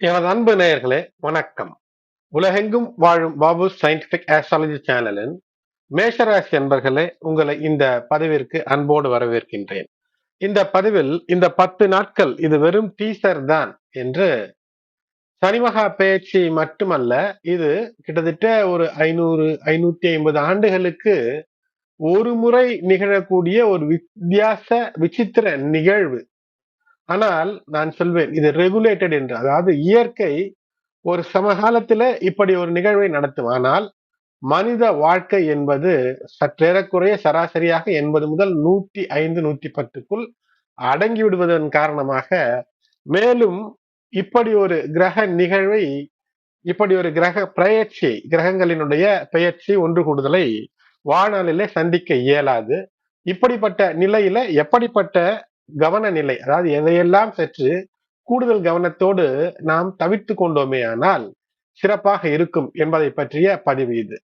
எனது அன்பு நேயர்களே வணக்கம். உலகெங்கும் வாழும் பாபு சயின்டிபிக் ஆஸ்ட்ராலஜி சேனலின் மேஷராசி அன்பர்களே உங்களை இந்த பதிவிற்கு அன்போடு வரவேற்கின்றேன். இந்த பதிவில் இந்த பத்து நாட்கள் இது வெறும் டீசர் தான் என்று சனிமகா பேச்சு மட்டுமல்ல இது கிட்டத்தட்ட ஒரு ஐநூறு ஐநூத்தி ஐம்பது ஆண்டுகளுக்கு ஒரு முறை நிகழக்கூடிய ஒரு வித்தியாச விசித்திர நிகழ்வு. ஆனால் நான் சொல்வேன் இது ரெகுலேட்டட் என்று. அதாவது இயற்கை ஒரு சமகாலத்துல இப்படி ஒரு நிகழ்வை நடத்தும். ஆனால் மனித வாழ்க்கை என்பது சற்றேறக்குறைய சராசரியாக எண்பது முதல் நூற்றி ஐந்து நூற்றி பத்துக்குள் அடங்கி விடுவதன் காரணமாக மேலும் இப்படி ஒரு கிரக நிகழ்வை இப்படி ஒரு கிரக பிரயற்சி கிரகங்களினுடைய பெயர்ச்சி ஒன்று கூடுதலை வாழ்நாளிலே சந்திக்க இயலாது. இப்படிப்பட்ட நிலையில எப்படிப்பட்ட கவன நிலை அதாவது எதையெல்லாம் சற்று கூடுதல் கவனத்தோடு நாம் தவிர்த்து கொண்டோமே ஆனால் சிறப்பாக இருக்கும் என்பதை பற்றிய பதிவு இது.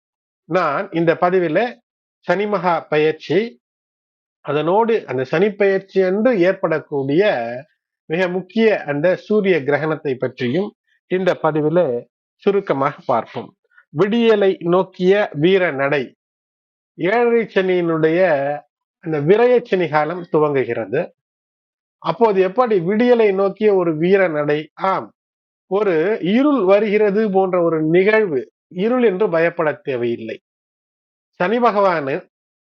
நான் இந்த பதிவில சனிமகா பயிற்சி அதனோடு அந்த சனி பயிற்சி என்று ஏற்படக்கூடிய மிக முக்கிய அந்த சூரிய கிரகணத்தை பற்றியும் இந்த பதிவில சுருக்கமாக பார்ப்போம். விடியலை நோக்கிய வீர நடை. ஏழரை சனியினுடைய அந்த விரயச்சனி காலம் துவங்குகிறது. அப்போது எப்படி? விடியலை நோக்கிய ஒரு வீர நடை. ஆம். ஒரு இருள் வருகிறது போன்ற ஒரு நிகழ்வு. இருள் என்று பயப்பட தேவையில்லை. சனி பகவான்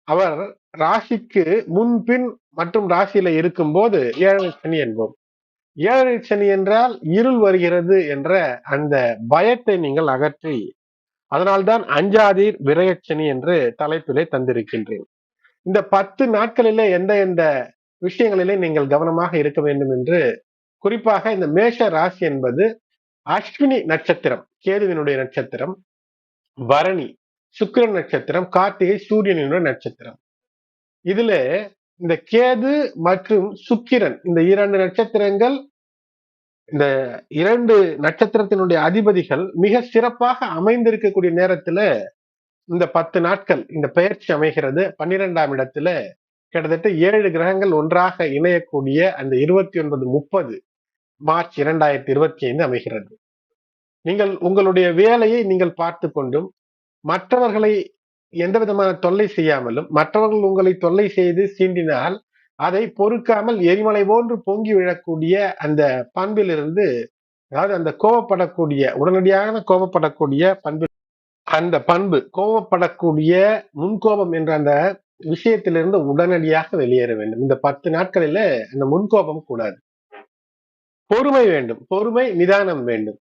அவர் ராசிக்கு முன்பின் மற்றும் ராசியில இருக்கும் போது ஏழரை சனி என்போம். ஏழரை சனி என்றால் இருள் வருகிறது என்ற அந்த பயத்தை நீங்கள் அகற்றி அதனால்தான் அஞ்சாதீர் விரயச்சனி என்று தலைப்பிலே தந்திருக்கின்றேன். இந்த பத்து நாட்களிலே எந்த எந்த விஷயங்களிலே நீங்கள் கவனமாக இருக்க வேண்டும் என்று குறிப்பாக இந்த மேஷ ராசி என்பது அஸ்வினி நட்சத்திரம் கேதுவினுடைய நட்சத்திரம் பரணி சுக்கிரன் நட்சத்திரம் கார்த்திகை சூரியனுடைய நட்சத்திரம். இதுல இந்த கேது மற்றும் சுக்கிரன் இந்த இரண்டு நட்சத்திரங்கள் இந்த இரண்டு நட்சத்திரத்தினுடைய அதிபதிகள் மிக சிறப்பாக அமைந்திருக்கக்கூடிய நேரத்துல இந்த பத்து நாட்கள் இந்த பெயர்ச்சி அமைகிறது. பன்னிரெண்டாம் இடத்துல கிட்டத்தட்ட ஏழு கிரகங்கள் ஒன்றாக இணையக்கூடிய அந்த இருபத்தி ஒன்பது முப்பது மார்ச் இரண்டாயிரத்தி இருபத்தி ஐந்து அமைகிறது. நீங்கள் உங்களுடைய வேலையை நீங்கள் பார்த்து கொண்டும் மற்றவர்களை எந்த விதமான தொல்லை செய்யாமலும் மற்றவர்கள் உங்களை தொல்லை செய்து சீண்டினால் அதை பொறுக்காமல் எரிமலை போன்று பொங்கி விழக்கூடிய அந்த பண்பிலிருந்து அதாவது அந்த கோபப்படக்கூடிய உடனடியாக கோபப்படக்கூடிய பண்பு அந்த பண்பு கோபப்படக்கூடிய முன்கோபம் என்ற அந்த விஷயத்திலிருந்து உடனடியாக வெளியேற வேண்டும். இந்த பத்து நாட்களில அந்த முன்கோபம் கூடாது. பொறுமை வேண்டும். பொறுமை நிதானம் வேண்டும்.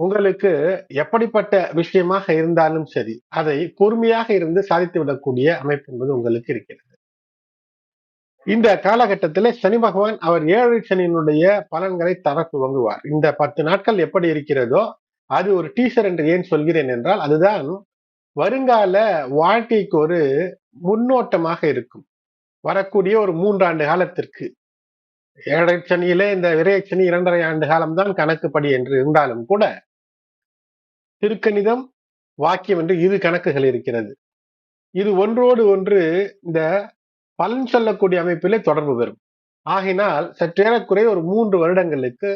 உங்களுக்கு எப்படிப்பட்ட விஷயமாக இருந்தாலும் சரி அதை பொறுமையாக இருந்து சாதித்து விடக்கூடிய அமைப்பு என்பது உங்களுக்கு இருக்கிறது. இந்த காலகட்டத்தில் சனி பகவான் அவர் ஏழு சனியினுடைய பலன்களை தர துவங்குவார். இந்த பத்து நாட்கள் எப்படி இருக்கிறதோ அது ஒரு டீசர் என்று ஏன் சொல்கிறேன் என்றால் அதுதான் வருங்கால வாழ்க்கைக்கு ஒரு முன்னோட்டமாக இருக்கும். வரக்கூடிய ஒரு மூன்றாண்டு காலத்திற்கு. ஏழரை சனியிலே இந்த விரையச்சனி இரண்டரை ஆண்டு காலம்தான் கணக்குப்படி என்று இருந்தாலும் கூட திருக்கணிதம் வாக்கியம் என்று இரு கணக்குகள் இருக்கிறது. இது ஒன்றோடு ஒன்று இந்த பலன் சொல்லக்கூடிய அமைப்பிலே தொடர்பு பெறும். ஆகினால் சற்றேறக்குறைய ஒரு மூன்று வருடங்களுக்கு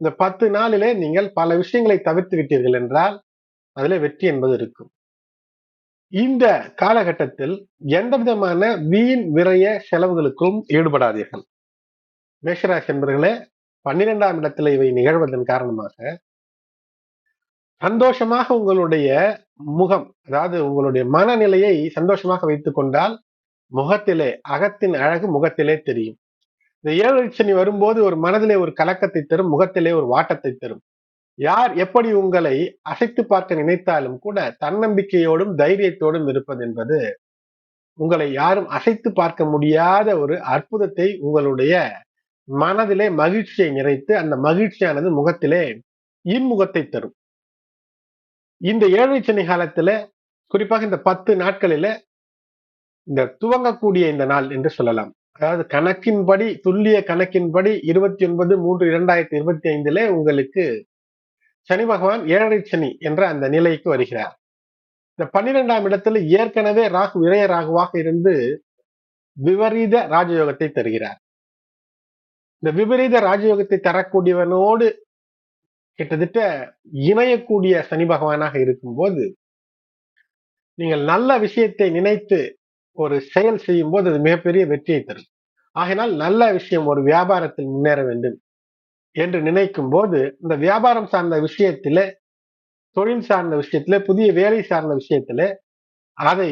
இந்த பத்து நாளிலே நீங்கள் பல விஷயங்களை தவிர்த்து விட்டீர்கள் என்றால் அதுல வெற்றி என்பது இருக்கும். இந்த காலகட்டத்தில் எந்த விதமான வீண் விரைய செலவுகளுக்கும் ஈடுபடாதீர்கள். மேஷராசி என்பர்களே பன்னிரெண்டாம் இடத்துல இவை நிகழ்வதன் காரணமாக சந்தோஷமாக உங்களுடைய முகம் அதாவது உங்களுடைய மனநிலையை சந்தோஷமாக வைத்துக் கொண்டால் முகத்திலே அகத்தின் அழகு முகத்திலே தெரியும். இந்த ஏழு சனி வரும்போது ஒரு மனதிலே ஒரு கலக்கத்தை தரும் முகத்திலே ஒரு வாட்டத்தை தரும். யார் எப்படி உங்களை அசைத்து பார்க்க நினைத்தாலும் கூட தன்னம்பிக்கையோடும் தைரியத்தோடும் இருப்பது என்பது உங்களை யாரும் அசைத்து பார்க்க முடியாத ஒரு அற்புதத்தை உங்களுடைய மனதிலே மகிழ்ச்சியை நிறைத்து அந்த மகிழ்ச்சியானது முகத்திலே இம்முகத்தை தரும். இந்த ஏழை சனி காலத்துல குறிப்பாக இந்த பத்து நாட்களில இந்த துவங்கக்கூடிய இந்த நாள் என்று சொல்லலாம். அதாவது கணக்கின்படி துல்லிய கணக்கின்படி இருபத்தி ஒன்பது மூன்று இரண்டாயிரத்தி இருபத்தி ஐந்துல உங்களுக்கு சனி பகவான் ஏழரை சனி என்ற அந்த நிலைக்கு வருகிறார். இந்த பன்னிரெண்டாம் இடத்துல ஏற்கனவே ராகு விரய ராகுவாக இருந்து விபரீத ராஜயோகத்தை தருகிறார். இந்த விபரீத ராஜயோகத்தை தரக்கூடியவனோடு கிட்டத்தட்ட இணையக்கூடிய சனி பகவானாக இருக்கும்போது நீங்கள் நல்ல விஷயத்தை நினைத்து ஒரு செயல் செய்யும் போது அது மிகப்பெரிய வெற்றியை தரும். ஆகினால் நல்ல விஷயம் ஒரு வியாபாரத்தில் முன்னேற வேண்டும். என்று நினைக்கும் போது இந்த வியாபாரம் சார்ந்த விஷயத்திலே தொழில் சார்ந்த விஷயத்திலே புதிய வேலை சார்ந்த விஷயத்திலே அதை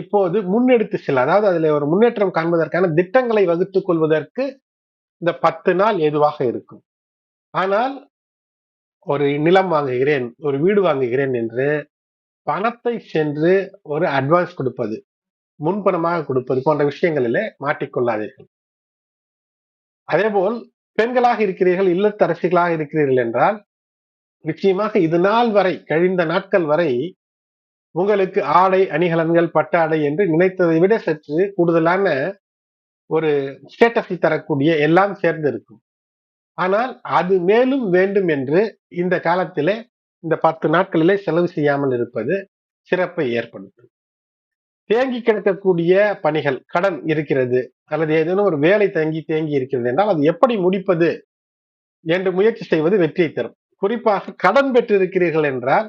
இப்போது முன்னெடுத்து செல்ல அதாவது அதுல ஒரு முன்னேற்றம் காண்பதற்கான திட்டங்களை வகுத்துக் கொள்வதற்கு இந்த பத்து நாள் ஏதுவாக இருக்கும். ஆனால் ஒரு நிலம் வாங்குகிறேன் ஒரு வீடு வாங்குகிறேன் என்று பணத்தை சென்று ஒரு அட்வான்ஸ் கொடுப்பது முன்பணமாக கொடுப்பது போன்ற விஷயங்களிலே மாட்டிக்கொள்ளாதீர்கள். அதேபோல் பெண்களாக இருக்கிறீர்கள் இல்லத்தரசிகளாக இருக்கிறீர்கள் என்றால் நிச்சயமாக இது நாள் வரை கழிந்த நாட்கள் வரை உங்களுக்கு ஆடை அணிகலன்கள் பட்டாடை என்று நினைத்ததை விட சற்று கூடுதலான ஒரு ஸ்டேட்டஸை தரக்கூடிய எல்லாம் சேர்ந்து இருக்கும் ஆனால் அது மேலும் வேண்டும் என்று இந்த காலத்திலே இந்த பத்து நாட்களிலே செலவு செய்யாமல் இருப்பது சிறப்பை ஏற்படுத்தும். தேங்கி கிடக்கக்கூடிய பணிகள் கடன் இருக்கிறது அல்லது ஏதேனும் ஒரு வேலை தங்கி தேங்கி இருக்கிறது என்றால் அது எப்படி முடிப்பது என்று முயற்சி செய்வது வெற்றியை தரும். குறிப்பாக கடன் பெற்றிருக்கிறீர்கள் என்றால்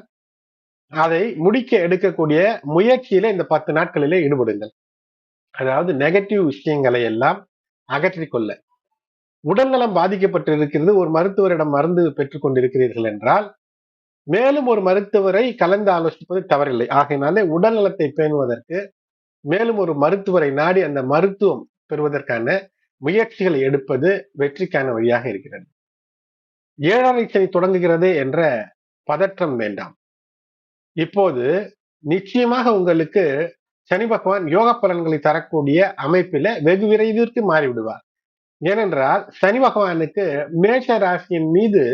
அதை முடிக்க எடுக்கக்கூடிய முயற்சியில இந்த பத்து நாட்களிலே ஈடுபடுங்கள். அதாவது நெகட்டிவ் விஷயங்களை எல்லாம் அகற்றிக்கொள்ள உடல்நலம் பாதிக்கப்பட்டு இருக்கிறது ஒரு மருத்துவரிடம் மருந்து பெற்றுக்கொண்டிருக்கிறீர்கள் என்றால் மேலும் ஒரு மருத்துவரை கலந்து ஆலோசிப்பது தவறில்லை. ஆகையினாலே உடல் நலத்தை பேணுவதற்கு மேலும் ஒரு மருத்துவரை நாடி அந்த மருத்துவம் பெறுவதற்கான முயற்சிகளை எடுப்பது வெற்றிக்கான வழியாக இருக்கிறது. ஏழரை சனி தொடங்குகிறது என்ற பதற்றம் வேண்டாம். இப்போது நிச்சயமாக உங்களுக்கு சனி பகவான் யோக பலன்களை தரக்கூடிய அமைப்பில வெகு விரைவிற்கு மாறிவிடுவார். ஏனென்றால் சனி பகவானுக்கு மேஷ ராசியின் மீது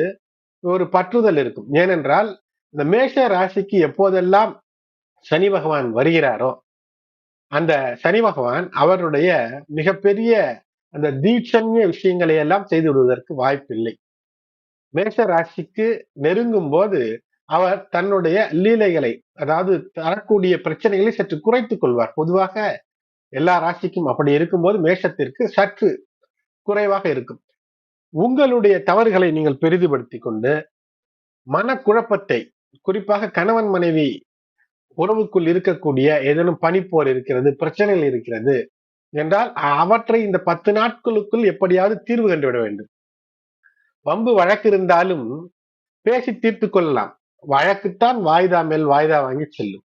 ஒரு பற்றுதல் இருக்கும். ஏனென்றால் இந்த மேஷ ராசிக்கு எப்போதெல்லாம் சனி பகவான் வருகிறாரோ அந்த சனி பகவான் அவருடைய மிகப்பெரிய அந்த தீட்சண்ய விஷயங்களை எல்லாம் செய்து விடுவதற்கு வாய்ப்பில்லை. மேஷ ராசிக்கு நெருங்கும் போது அவர் தன்னுடைய லீலைகளை அதாவது தரக்கூடிய பிரச்சனைகளை சற்று குறைத்துக் கொள்வார். பொதுவாக எல்லா ராசிக்கும் அப்படி இருக்கும்போது மேஷத்திற்கு சற்று குறைவாக இருக்கும். உங்களுடைய தவறுகளை நீங்கள் பெரிதுபடுத்திக் கொண்டு மனக்குழப்பத்தை குறிப்பாக கணவன் மனைவி உறவுக்குள் இருக்கக்கூடிய ஏதேனும் பனிப்போர் இருக்கிறது பிரச்சனைகள் இருக்கிறது என்றால் அவற்றை இந்த பத்து நாட்களுக்குள் எப்படியாவது தீர்வு கண்டுவிட வேண்டும். வம்பு வழக்கு இருந்தாலும் பேசி தீர்த்து கொள்ளலாம். வழக்குத்தான் வாய்தா மேல் வாய்தா வாங்கி செல்லும்.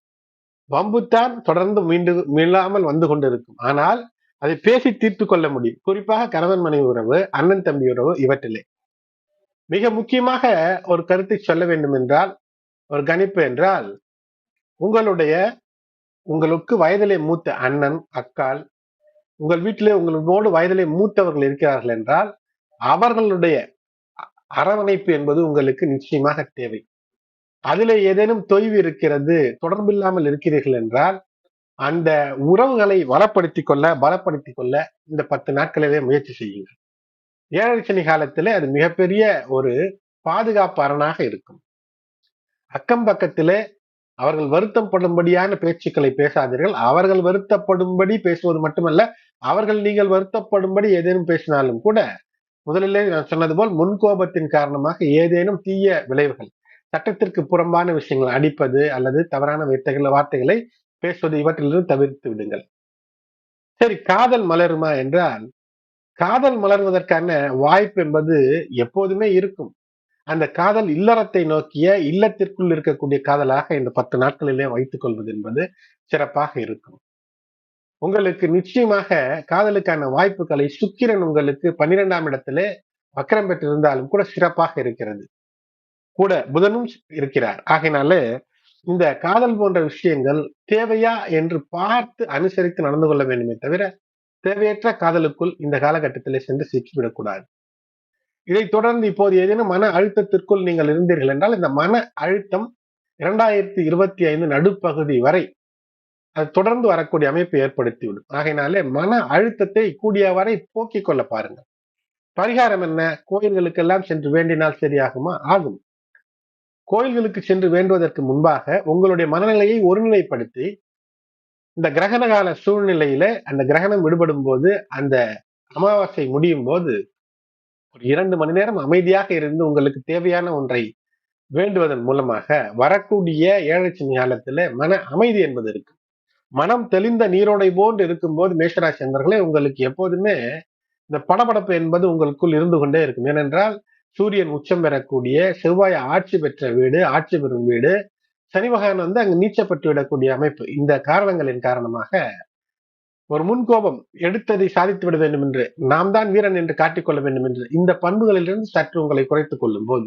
வம்புத்தான் தொடர்ந்து மீண்டு மீளாமல் வந்து கொண்டிருக்கும். ஆனால் அதை பேசி தீர்த்து கொள்ள முடியும். குறிப்பாக கணவன் மனைவி உறவு அண்ணன் தம்பி உறவு இவற்றிலே. மிக முக்கியமாக ஒரு கருத்தை சொல்ல வேண்டும் என்றால் ஒரு கணிப்பு என்றால் உங்களுடைய உங்களுக்கு வயதிலே மூத்த அண்ணன் அக்கால் உங்கள் வீட்டிலே உங்களோடு வயதிலே மூத்தவர்கள் இருக்கிறார்கள் என்றால் அவர்களுடைய அரவணைப்பு என்பது உங்களுக்கு நிச்சயமாக தேவை. அதுல ஏதேனும் தொய்வு இருக்கிறது தொடர்பில்லாமல் இருக்கிறீர்கள் என்றால் அந்த உறவுகளை வளப்படுத்திக் கொள்ள பலப்படுத்தி கொள்ள இந்த பத்து நாட்களிலே முயற்சி செய்யுங்கள். ஏழரை சனி காலத்துல அது மிகப்பெரிய ஒரு பாதுகாப்பு அரணாக இருக்கும். அக்கம் பக்கத்திலே அவர்கள் வருத்தப்படும்படியான பேச்சுக்களை பேசாதீர்கள். அவர்கள் வருத்தப்படும்படி பேசுவது மட்டுமல்ல அவர்கள் நீங்கள் வருத்தப்படும்படி ஏதேனும் பேசினாலும் கூட முதலிலே நான் சொன்னது போல் முன்கோபத்தின் காரணமாக ஏதேனும் தீய விளைவுகள் சட்டத்திற்கு புறம்பான விஷயங்கள் அடிப்பது அல்லது தவறான வார்த்தைகள் வார்த்தைகளை பேசுவது இவற்றிலிருந்து தவிர்த்து விடுங்கள். சரி காதல் மலருமா என்றால் காதல் மலர்வதற்கான வாய்ப்பு என்பது எப்போதுமே இருக்கும். அந்த காதல் இல்லறத்தை நோக்கிய இல்லத்திற்குள் இருக்கக்கூடிய காதலாக இந்த பத்து நாட்களிலே வைத்துக் கொள்வது என்பது சிறப்பாக இருக்கும். உங்களுக்கு நிச்சயமாக காதலுக்கான வாய்ப்புகளை சுக்கிரன் உங்களுக்கு பன்னிரெண்டாம் இடத்திலே வக்கரம் பெற்றிருந்தாலும் கூட சிறப்பாக இருக்கிறது. கூட புதனும் இருக்கிறார். ஆகையினால இந்த காதல் போன்ற விஷயங்கள் தேவையா என்று பார்த்து அனுசரித்து நடந்து கொள்ள வேண்டுமே தவிர தேவையற்ற காதலுக்குள் இந்த காலகட்டத்திலே சென்று சிக்கிவிடக்கூடாது. இதை தொடர்ந்து இப்போது ஏதேனும் மன அழுத்தத்திற்குள் நீங்கள் இருந்தீர்கள் என்றால் இந்த மன அழுத்தம் இரண்டாயிரத்தி இருபத்தி ஐந்து நடுப்பகுதி வரை அது தொடர்ந்து வரக்கூடிய அமைப்பை ஏற்படுத்திவிடும். ஆகையினாலே மன அழுத்தத்தை கூடிய வரை போக்கிக் கொள்ள பாருங்கள். பரிகாரம் என்ன? கோயில்களுக்கெல்லாம் சென்று வேண்டினால் சரியாகுமா? ஆகும். கோயில்களுக்கு சென்று வேண்டுவதற்கு முன்பாக உங்களுடைய மனநிலையை ஒருநிலைப்படுத்தி இந்த கிரகண கால சூழ்நிலையில அந்த கிரகணம் விடுபடும் போது அந்த அமாவாசை முடியும் போது ஒரு இரண்டு மணி நேரம் அமைதியாக இருந்து உங்களுக்கு தேவையான ஒன்றை வேண்டுவதன் மூலமாக வரக்கூடிய ஏழச்சி காலத்துல மன அமைதி என்பது இருக்கு. மனம் தெளிந்த நீரோடை போன்று இருக்கும்போது மேஷராசி என்பர்களே உங்களுக்கு எப்போதுமே இந்த படபடப்பு என்பது உங்களுக்குள் இருந்து கொண்டே இருக்கும். ஏனென்றால் சூரியன் உச்சம் பெறக்கூடிய செவ்வாய் ஆட்சி பெற்ற வீடு ஆட்சி பெறும் வீடு சனி பகவான் வந்து அங்கு நீச்சப்பட்டு விடக்கூடிய அமைப்பு. இந்த காரணங்களின் காரணமாக ஒரு முன்கோபம் எடுத்ததை சாதித்து விட வேண்டும் என்று நாம் தான் வீரன் என்று காட்டிக்கொள்ள வேண்டும் என்று இந்த பண்புகளிலிருந்து சற்று உங்களை குறைத்துக் கொள்ளும் போது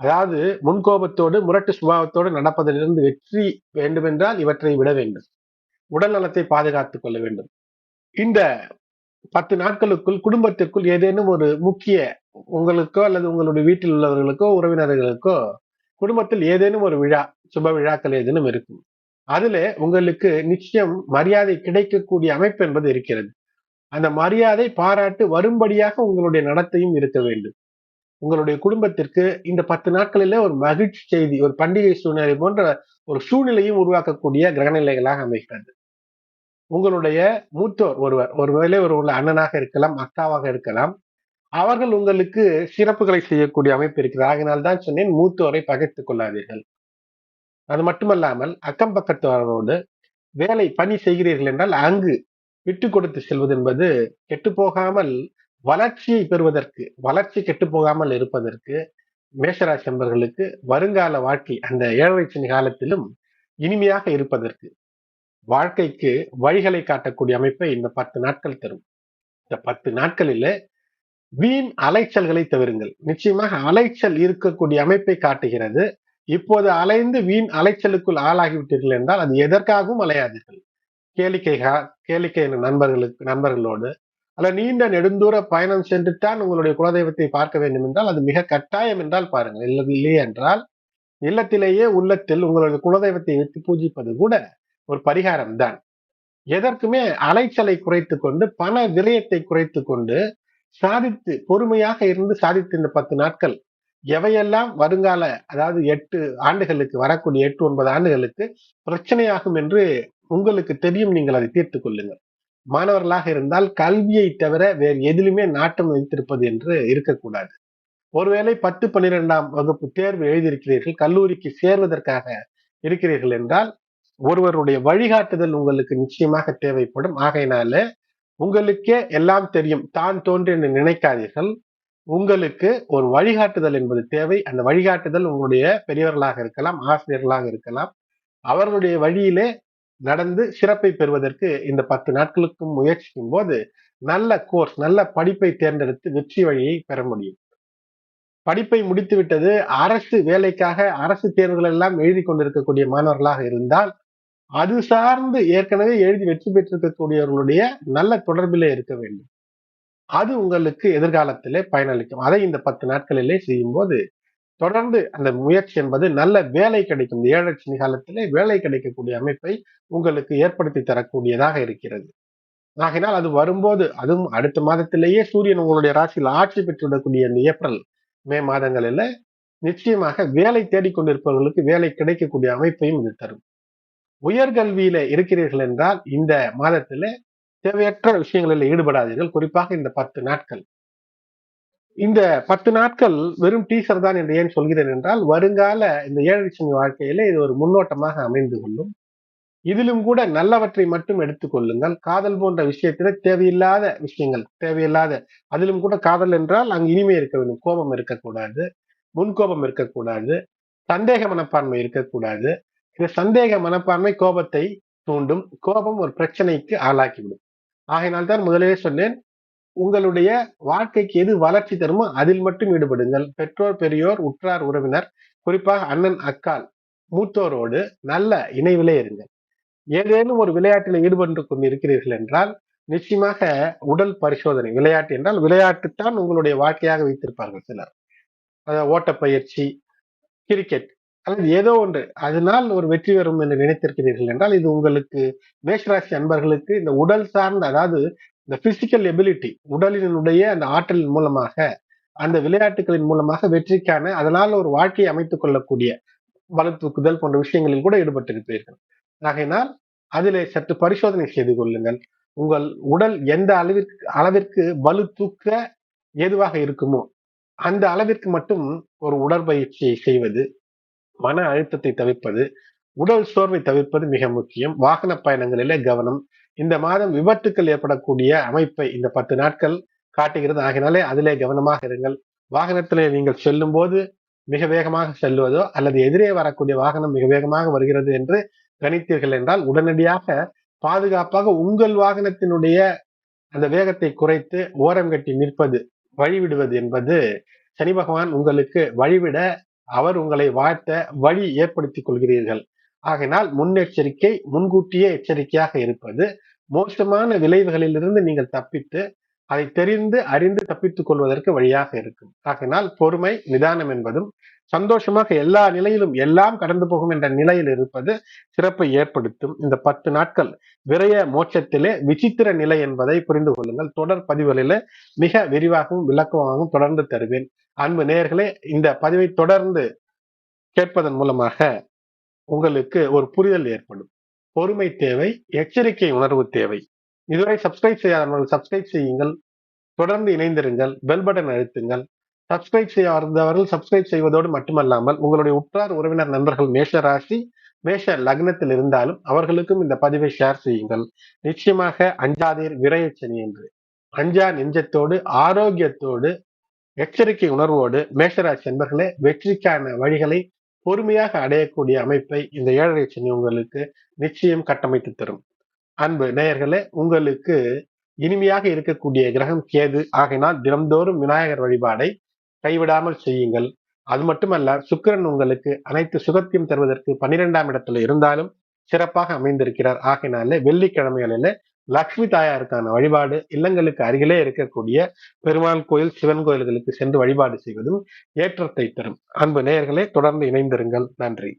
அதாவது முன்கோபத்தோடு முரட்டு சுபாவத்தோடு நடப்பதிலிருந்து வெற்றி வேண்டுமென்றால் இவற்றை விட வேண்டும். உடல் நலத்தை பாதுகாத்துக் கொள்ள வேண்டும். இந்த பத்து நாட்களுக்குள் குடும்பத்திற்குள் ஏதேனும் ஒரு முக்கிய உங்களுக்கோ அல்லது உங்களுடைய வீட்டில் உள்ளவர்களுக்கோ உறவினர்களுக்கோ குடும்பத்தில் ஏதேனும் ஒரு விழா சுப விழாக்கள் ஏதேனும் இருக்கும். அதுல உங்களுக்கு நிச்சயம் மரியாதை கிடைக்கக்கூடிய அமைப்பு என்பது இருக்கிறது. அந்த மரியாதை பாராட்டு வரும்படியாக உங்களுடைய நடத்தையும் இருக்க வேண்டும். உங்களுடைய குடும்பத்திற்கு இந்த பத்து நாட்களிலே ஒரு மகிழ்ச்சி செய்தி ஒரு பண்டிகை சூழ்நிலை போன்ற ஒரு சூழ்நிலையும் உருவாக்கக்கூடிய கிரகநிலைகளாக அமைகிறது. உங்களுடைய மூத்தோர் ஒருவர் ஒருவேளை ஒரு உள்ள அண்ணனாக இருக்கலாம் அக்காவாக இருக்கலாம் அவர்கள் உங்களுக்கு சிறப்புகளை செய்யக்கூடிய அமைப்பு இருக்கிறது. ஆகினால் தான் சொன்னேன் மூத்தோரை பகைத்துக் கொள்ளாதீர்கள். அது மட்டுமல்லாமல் அக்கம் பக்கத்தவரோடு வேலை பணி செய்கிறீர்கள் என்றால் அங்கு விட்டு கொடுத்து செல்வது என்பது கெட்டு போகாமல் வளர்ச்சியை பெறுவதற்கு வளர்ச்சி கெட்டு போகாமல் இருப்பதற்கு மேஷராசி என்பர்களுக்கு வருங்கால வாழ்க்கை அந்த ஏழரை சனி காலத்திலும் இனிமையாக இருப்பதற்கு வாழ்க்கைக்கு வழிகளை காட்டக்கூடிய அமைப்பை இந்த பத்து நாட்கள் தரும். இந்த பத்து நாட்களில வீண் அலைச்சல்களை தவிருங்கள். நிச்சயமாக அலைச்சல் இருக்கக்கூடிய அமைப்பை காட்டுகிறது. இப்போது அலைந்து வீண் அலைச்சலுக்குள் ஆளாகிவிட்டீர்கள் என்றால் அது எதற்காகவும் அலையாதீர்கள். கேளிக்கை கேளிக்கை நண்பர்களுக்கு நண்பர்களோடு அல்ல நீண்ட நெடுந்தூர பயணம் சென்றுத்தான் உங்களுடைய குலதெய்வத்தை பார்க்க வேண்டும் என்றால் அது மிக கட்டாயம் என்றால் பாருங்கள். இல்லையே என்றால் இல்லத்திலேயே உள்ளத்தில் உங்களுடைய குலதெய்வத்தை வைத்து பூஜிப்பது கூட ஒரு பரிகாரம் தான் எதற்குமே அலைச்சலை குறைத்து கொண்டு பண விரயத்தை குறைத்து கொண்டு சாதித்து பொறுமையாக இருந்து சாதித்து இந்த பத்து நாட்கள் எவையெல்லாம் வருங்கால அதாவது எட்டு ஆண்டுகளுக்கு வரக்கூடிய எட்டு ஒன்பது ஆண்டுகளுக்கு பிரச்சனையாகும் என்று உங்களுக்கு தெரியும் நீங்கள் அதை தீர்த்து கொள்ளுங்கள். மாணவர்களாக இருந்தால் கல்வியை தவிர வேறு எதிலுமே நாட்டம் வைத்திருப்பது என்று இருக்கக்கூடாது. ஒருவேளை பத்து பன்னிரெண்டாம் வகுப்பு தேர்வு எழுதியிருக்கிறீர்கள் கல்லூரிக்கு சேர்வதற்காக இருக்கிறீர்கள் என்றால் ஒருவருடைய வழிகாட்டுதல் உங்களுக்கு நிச்சயமாக தேவைப்படும். ஆகையினால உங்களுக்கே எல்லாம் தெரியும். தான் தோன்று என்று நினைக்காதீர்கள். உங்களுக்கு ஒரு வழிகாட்டுதல் என்பது தேவை. அந்த வழிகாட்டுதல் உங்களுடைய பெரியவர்களாக இருக்கலாம் ஆசிரியர்களாக இருக்கலாம். அவர்களுடைய வழியிலே நடந்து சிறப்பை பெறுவதற்கு இந்த பத்து நாட்களுக்கும் முயற்சிக்கும் போது நல்ல கோர்ஸ் நல்ல படிப்பை தேர்ந்தெடுத்து வெற்றி வழியை பெற முடியும். படிப்பை முடித்துவிட்டது அரசு வேலைக்காக அரசு தேர்வுகள் எல்லாம் எழுதி கொண்டிருக்கக்கூடிய மாணவர்களாக இருந்தால் அது சார்ந்து ஏற்கனவே எழுதி வெற்றி பெற்றிருக்கக்கூடியவர்களுடைய நல்ல தொடர்பிலே இருக்க வேண்டும். அது உங்களுக்கு எதிர்காலத்திலே பயனளிக்கும். அதை இந்த பத்து நாட்களிலே செய்யும் போது தொடர்ந்து அந்த முயற்சி என்பது நல்ல வேலை கிடைக்கும். ஏழரை காலத்திலே வேலை கிடைக்கக்கூடிய அமைப்பை உங்களுக்கு ஏற்படுத்தி தரக்கூடியதாக இருக்கிறது. ஆகினால் அது வரும்போது அதுவும் அடுத்த மாதத்திலேயே சூரியன் உங்களுடைய ராசியில் ஆட்சி பெற்றுவிடக்கூடிய இந்த ஏப்ரல் மே மாதங்களில் நிச்சயமாக வேலை தேடிக்கொண்டிருப்பவர்களுக்கு வேலை கிடைக்கக்கூடிய அமைப்பையும் இது தரும். உயர்கல்வியில இருக்கிறீர்கள் என்றால் இந்த மாதத்துல தேவையற்ற விஷயங்களில் ஈடுபடாதீர்கள். குறிப்பாக இந்த பத்து நாட்கள். இந்த பத்து நாட்கள் வெறும் டீசர் தான் என்று ஏன் சொல்கிறேன் என்றால் வருங்கால இந்த ஏழரை சனி வாழ்க்கையில இது ஒரு முன்னோட்டமாக அமைந்து கொள்ளும். இதிலும் கூட நல்லவற்றை மட்டும் எடுத்துக்கொள்ளுங்கள் காதல் போன்ற விஷயத்தில தேவையில்லாத விஷயங்கள் தேவையில்லாத அதிலும் கூட காதல் என்றால் அங்கு இனிமை இருக்க வேண்டும். கோபம் இருக்கக்கூடாது முன்கோபம் இருக்கக்கூடாது சந்தேக மனப்பான்மை இருக்கக்கூடாது. இந்த சந்தேக மனப்பான்மை கோபத்தை தூண்டும். கோபம் ஒரு பிரச்சனைக்கு ஆளாக்கிவிடும் ஆகையினால் தான் முதலே சொன்னேன் உங்களுடைய வாழ்க்கைக்கு எது வளர்ச்சி தருமோ அதில் மட்டும் ஈடுபடுங்கள். பெற்றோர் பெரியோர் உற்றார் உறவினர் குறிப்பாக அண்ணன் அக்கால் மூத்தோரோடு நல்ல இணைவிலே இருங்கள். ஏதேனும் ஒரு விளையாட்டில் ஈடுபட்டு கொண்டு இருக்கிறீர்கள் என்றால் நிச்சயமாக உடல் பரிசோதனை விளையாட்டு என்றால் விளையாட்டுத்தான் உங்களுடைய வாழ்க்கையாக வைத்திருப்பார்கள் சிலர். ஓட்டப்பயிற்சி கிரிக்கெட் அல்லது ஏதோ ஒன்று. அதனால் ஒரு வெற்றி வரும் என்று நினைத்திருக்கிறீர்கள் என்றால் இது உங்களுக்கு மேஷராசி அன்பர்களுக்கு இந்த உடல் சார்ந்த அதாவது இந்த பிசிக்கல் எபிலிட்டி உடலினுடைய அந்த ஆற்றலின் மூலமாக அந்த விளையாட்டுகளின் மூலமாக வெற்றிக்கான அதனால் ஒரு வாழ்க்கையை அமைத்துக் கொள்ளக்கூடிய பலு தூக்குதல் போன்ற விஷயங்களில் கூட ஈடுபட்டிருப்பீர்கள். ஆகையினால் அதிலே சற்று பரிசோதனை செய்து கொள்ளுங்கள். உங்கள் உடல் எந்த அளவிற்கு அளவிற்கு வலு தூக்க ஏதுவாக இருக்குமோ அந்த அளவிற்கு மட்டும் ஒரு உடற்பயிற்சியை செய்வது மன அழுத்தத்தை தவிர்ப்பது உடல் சோர்வை தவிர்ப்பது மிக முக்கியம். வாகன பயணங்களிலே கவனம். இந்த மாதம் விபத்துக்கள் ஏற்படக்கூடிய அமைப்பை இந்த பத்து நாட்கள் காட்டுகிறது. ஆகினாலே அதிலே கவனமாக இருங்கள். வாகனத்திலே நீங்கள் செல்லும் போது மிக வேகமாக செல்வதோ அல்லது எதிரே வரக்கூடிய வாகனம் மிக வேகமாக வருகிறது என்று கணித்தீர்கள் என்றால் உடனடியாக பாதுகாப்பாக உங்கள் வாகனத்தினுடைய அந்த வேகத்தை குறைத்து ஓரம் கட்டி நிற்பது வழிவிடுவது என்பது சனி பகவான் உங்களுக்கு வழிவிட அவர் உங்களை வாழ்த்த வழி ஏற்படுத்திக் கொள்கிறீர்கள். ஆகையினால் முன்னெச்சரிக்கை முன்கூட்டியே எச்சரிக்கையாக இருப்பது மோசமான விளைவுகளிலிருந்து நீங்கள் தப்பித்து அதை தெரிந்து அறிந்து தப்பித்துக் கொள்வதற்கு வழியாக இருக்கும். ஆகையினால் பொறுமை நிதானம் என்பதும் சந்தோஷமாக எல்லா நிலையிலும் எல்லாம் கடந்து போகும் என்ற நிலையில் இருப்பது சிறப்பை ஏற்படுத்தும். இந்த பத்து நாட்கள் விரைய மோட்சத்திலே விசித்திர நிலை என்பதை புரிந்து கொள்ளுங்கள். தொடர் பதிவுகளிலே மிக விரிவாகவும் விளக்கமாகவும் தொடர்ந்து தருவேன். அன்பு நேயர்களே இந்த பதிவை தொடர்ந்து கேட்பதன் மூலமாக உங்களுக்கு ஒரு புரிதல் ஏற்படும். பொறுமை தேவை எச்சரிக்கை உணர்வு தேவை. இதுவரை சப்ஸ்கிரைப் செய்யாதவர்கள் சப்ஸ்கிரைப் செய்யுங்கள். தொடர்ந்து இணைந்திருங்கள். பெல் பட்டன் அழுத்துங்கள். சப்ஸ்கிரைப் செய்யாதவர்கள் சப்ஸ்கிரைப் செய்வதோடு மட்டுமல்லாமல் உங்களுடைய உற்றார் உறவினர் நண்பர்கள் மேஷ ராசி மேஷ லக்னத்தில் இருந்தாலும் அவர்களுக்கும் இந்த பதிவை ஷேர் செய்யுங்கள். நிச்சயமாக அஞ்சாதீர் விரையச்சனி என்று அஞ்சா நெஞ்சத்தோடு ஆரோக்கியத்தோடு எச்சரிக்கை உணர்வோடு மேஷராசி நண்பர்களே வெற்றிக்கான வழிகளை பொறுமையாக அடையக்கூடிய அமைப்பை இந்த ஏழரை சனி உங்களுக்கு நிச்சயம் கட்டமைத்து தரும். அன்பு நேயர்களே உங்களுக்கு இனிமையாக இருக்கக்கூடிய கிரகம் கேது. ஆகினால் தினம்தோறும் விநாயகர் வழிபாடை கைவிடாமல் செய்யுங்கள். அது மட்டுமல்ல சுக்கிரன் உங்களுக்கு அனைத்து சுகத்தையும் தருவதற்கு பன்னிரெண்டாம் இடத்துல இருந்தாலும் சிறப்பாக அமைந்திருக்கிறார். ஆகினாலே வெள்ளிக்கிழமைகளில லக்ஷ்மி தாயாருக்கான வழிபாடு இல்லங்களுக்கு அருகிலே இருக்கக்கூடிய பெருமாள் கோயில் சிவன் கோயில்களுக்கு சென்று வழிபாடு செய்வதும் ஏற்றத்தை தரும். அன்பு நேயர்களே தொடர்ந்து இணைந்திருங்கள். நன்றி.